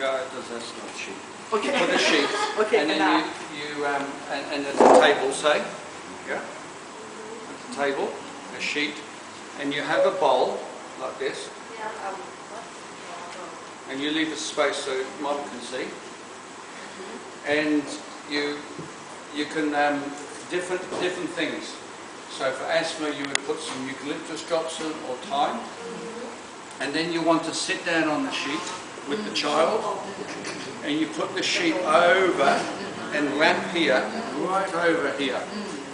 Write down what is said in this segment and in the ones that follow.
Yeah, it does, that's not sheet. Okay. You put a sheet, Okay, and then you, you, um, and, and there's a table, say. Yeah. There's a table, a sheet, and you have a bowl, like this, um, and you leave a space so Mom can see. Mm-hmm. And you, you can, um, different, different things. So for asthma, you would put some eucalyptus drops in or thyme. Mm-hmm. And then you want to sit down on the sheet with the child, and you put the sheet over and wrap here, right over here.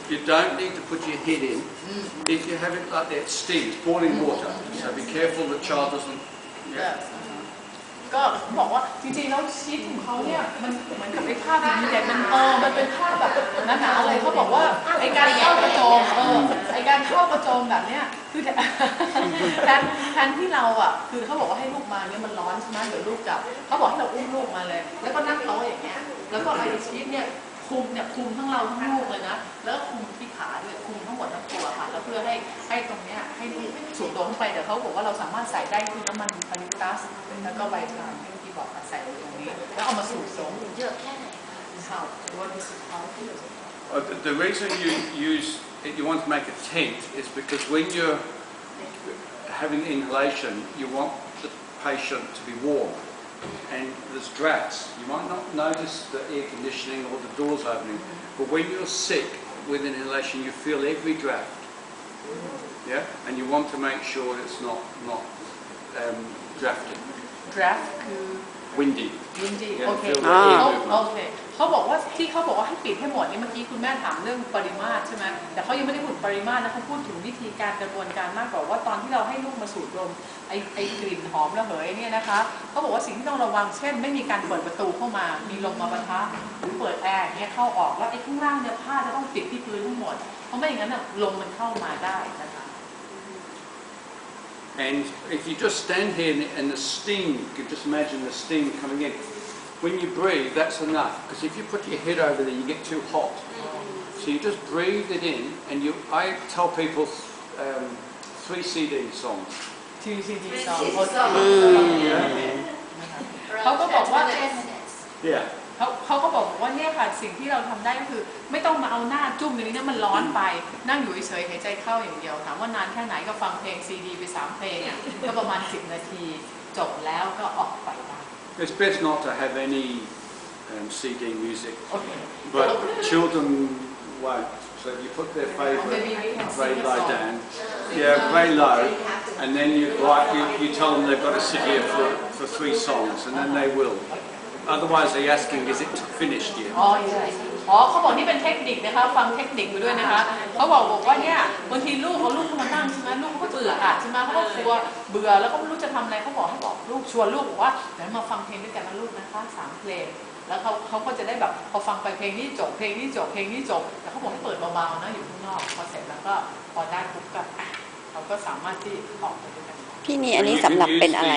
You don't need to put your head in. If you have it like that, it steams, boiling water. So be careful the child doesn't. Yeah. ก็บอกว่าจริงๆแล้วชีตของเขาเนี่ยมันเหมือนกับไอ้ผ้าดีแต่มันเออมันเป็นผ้าแบบหนาๆเลยเขาบอกว่าไอ้การเข้ากระโจมเออไอ้ การเข้ากระโจมแบบเนี้ยคือแทแทนแทนที่เราอะคือเขาบอกว่าให้ลูกมาเนี่ยมันร้อนใช่ไหมเดี๋ยวลูกจับเขาบอกให้เราอุ้มลูกมาเลย แล้วก็นั่งโต๊ะอย่างเงี้ยแล้วก็ไอ้ชีตเนี่ยคุมเนี่ยคุมทั้งเราทั้งลูกเลยนะแล้วก็คุมที่ขาด้วยคุมทั้งหมดทั้งตัวค่ะแล้วเพื่อให้ให้ตรงเนี้ยให้ลูกสูดตัวเข้าไปเดี๋ยวเขาบอกว่าเราสามารถใส่ได้คือน้ำมันพาริตัสแล้วก็ใบชาที่เมื่อกี้บอกอะใส่ไว้ตรงนี้แล้วเอามาสูดดมเยอะแค่ไหนคะ how what is it called Uh, the, the reason you use it, you want to make a tent is because when you're having inhalation, you want the patient to be warm. And there's drafts. You might not notice the air conditioning or the doors opening, but when you're sick with inhalation, you feel every draft. Yeah, and you want to make sure it's not not um, drafting. Draft. Windy. Windy. Yeah, okay. Ah. Oh, okay. เขาบอกว่าที่เขาบอกว่าให้ปิดให้หมดนี่เมื่อกี้คุณแม่ถามเรื่องปริมาตรใช่ไหมแต่เขายังไม่ได้พูดปริมาตรนะเขาพูดถึงวิธีการกระบวนการมากกว่าว่าตอนที่เราให้ลูกมาสูดดมไอไอกลิ่นหอมระเหยเนี่ยนะคะเขาบอกว่าสิ่งที่ต้องระวังเช่น ไม่มีการเปิดประตูเข้ามา มีลมมาปะทะหรือเปิดแอร์อย่างเนี่ยเข้าออกแล้วไอ้ข้างล่างเนี่ยผ้าจะต้องติดที่พื้นทั้งหมด เพราะไม่อย่างนั้นะลมมันเข้ามาได้นะคะ And if you just stand here and, and the steam, you can just imagine the steam coming in. When you breathe, that's enough. Because if you put your head over there, you get too hot. So you just breathe it in, and you. I tell people um, three CD songs. T C D สอง Three โอ CD เค song เขาก็บอกว่า10 minutes Yeah. เขาเขาก็บอกว่าเนี่ยค่ะสิ่งที่เราทำได้ก็คือ ไม่ต้องมาเอาหน้าจุ่มในนี้นะมันร้อนไป นั่งอยู่เฉยๆหายใจเข้าอย่างเดียวถามว่านานแค่ไหนก็ฟังเพลงซีดีไปสามเพลงอะก็ประมาณ10นาที จบแล้วก็ออกไปได้ It's best not to have any um, CD music, but children won't. So you put their favourite very low down. Yeah, very low, and then you like you, you tell them they've got to sit here for, for three songs, and then they will. Otherwise, they're asking, is it finished yet? Oh, yes. อ๋อเขาบอกนี่เป็นเทคนิคนะคะ ฟังเทคนิคไปด้วยนะคะเขาบอกบอกว่าเนี่ยบางทีลูกเอาลูกเขามานั่งใช่ไหมลูกเขาก็เบื่ออะใช่ไหมเขาก็กลัวเบื่อแล้วก็ไม่รู้จะทำอะไรเขาบอกให้บอกลูกชวนลูกบอกว่าเดี๋ยวมาฟังเพลงด้วยกันนะลูกนะคะสามเพลงแล้วเขาเขาก็จะได้แบบพอฟังไปเพลงนี้จบเพลงนี้จบเพลงนี้จบแต่เขาบอกให้เปิดเบาๆนะอยู่ข้างนอกพอเสร็จแล้วก็พอได้ปุ๊บก็อะเขาก็สามารถที่ออกไปด้วยกันพี่นี่อันนี้สำหรับเป็นอะไร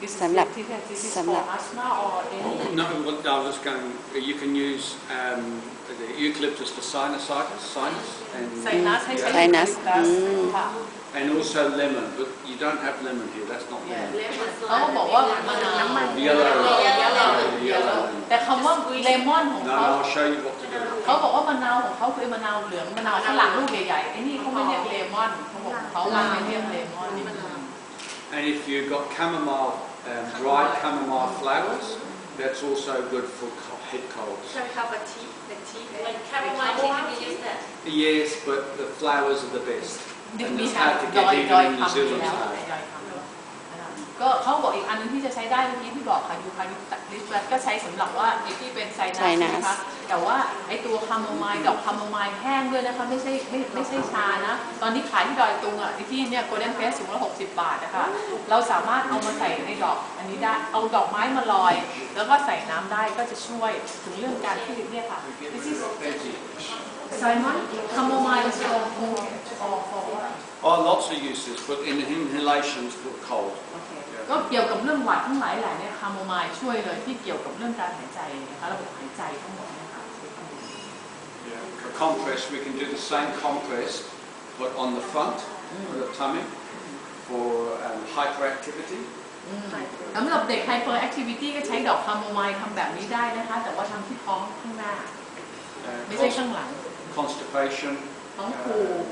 Sorry? สำหรับที่ที่ที่สำหรับอัสมาออเอ No, what I was going, you can use um, the eucalyptus for sinusitis, sinus, ไซ and, นัสให้ใช้ไซนัสอือืม ค่ะ and also lemon, but you don't have lemon here, that's not lemon. เขาก็บอกว่ามะนาวน้ำมัน Yellow. Yellow. Yellow. แต่คำว่าเลมอนของ No, เขา no, I'll show you what to do. เขาบอกว่ามะนาวของเขาคือมะนาวเหลืองมะนาวฝรั่งลูกใหญ่ๆไอ้นี่เขาไม่เรียกเลมอนเขาบอกเขาไม่เรียกเลมอน And if you've got chamomile, um, dried chamomile flowers, that's also good for head colds. Can we have a tea, the tea, like chamomile tea, have you used that? Yes, but the flowers are the best. And that's hard to get even in New Zealand. ก็เขาบอกอีกอันนึงที่จะใช้ได้เมื่อกี้ที่บอกค่ะยูคาลิปตัสลิสก็ใช้สำหรับว่าไอ้ที่เป็นไซนัสไซนัสนะคะแต่ว่าไอ้ตัวคาโมไมล์ดอกคาโมไมล์แห้งด้วยนะคะไม่ใช่ไม่ไม่ใช่ชานะ ตอนนี้ขายที่ดอยตุงอะที่เนี่ยโกลเด้นเฟสสูงละ60บาทนะคะเราสามารถเอามาใส่ในดอกอันนี้ได้เอาดอกไม้มาลอย แล้วก็ใส่น้ำได้ก็จะช่วยถึงเรื่องการที่เนี่ยค่ะ This is Simon chamomile is for for for for what? Oh, lots of uses, but in inhalations for cold. โอเคก็เกี่ยวกับเรื่องหวัดทั้งหลายแหละเนี่ยคาโมไมล์ช่วยเลยที่เกี่ยวกับเรื่องการหายใจนะคะระบบหายใจทั้งหมดเนะคะ For compress, we can do the same compress, but on the front of the tummy for um, hyperactivity. สำหรับเด็ก hyper activity ก็ใช้ดอกคาโมไมล์ทำแบบนี้ได้นะคะ แต่ว่าทำที่ท้องข้างหน้า uh, ไม่ใช่ข้างหลัง constipation, ท้องผูก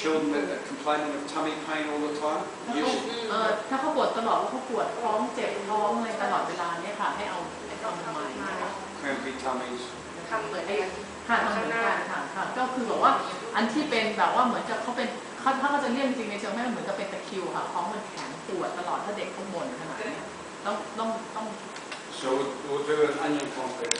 children that are complaining of tummy pain all the time. Use เออถ้าเขาปวดตลอดว่าเขาปวดท้องเจ็บท้องอะไรตลอดเวลาเนี่ยค่ะให้เอาไอ้คาโมไมล์นะคะ crampy tummies. ทำเหมือนกันค่ะทำเหมือนกันค่ะค่ะก็คือแบบว่าอันที่เป็นแบบว่าเหมือนกับเขาเป็นเขาถ้าเขาจะเรียกจริงในเชิงแม่เหมือนกับเป็นตะคริวค่ะท้องมันแข็งปวดตลอดถ้าเด็กเขาบ่นขนาดเนี้ยต้องต้องต้อง So we'll, we'll do an onion confit.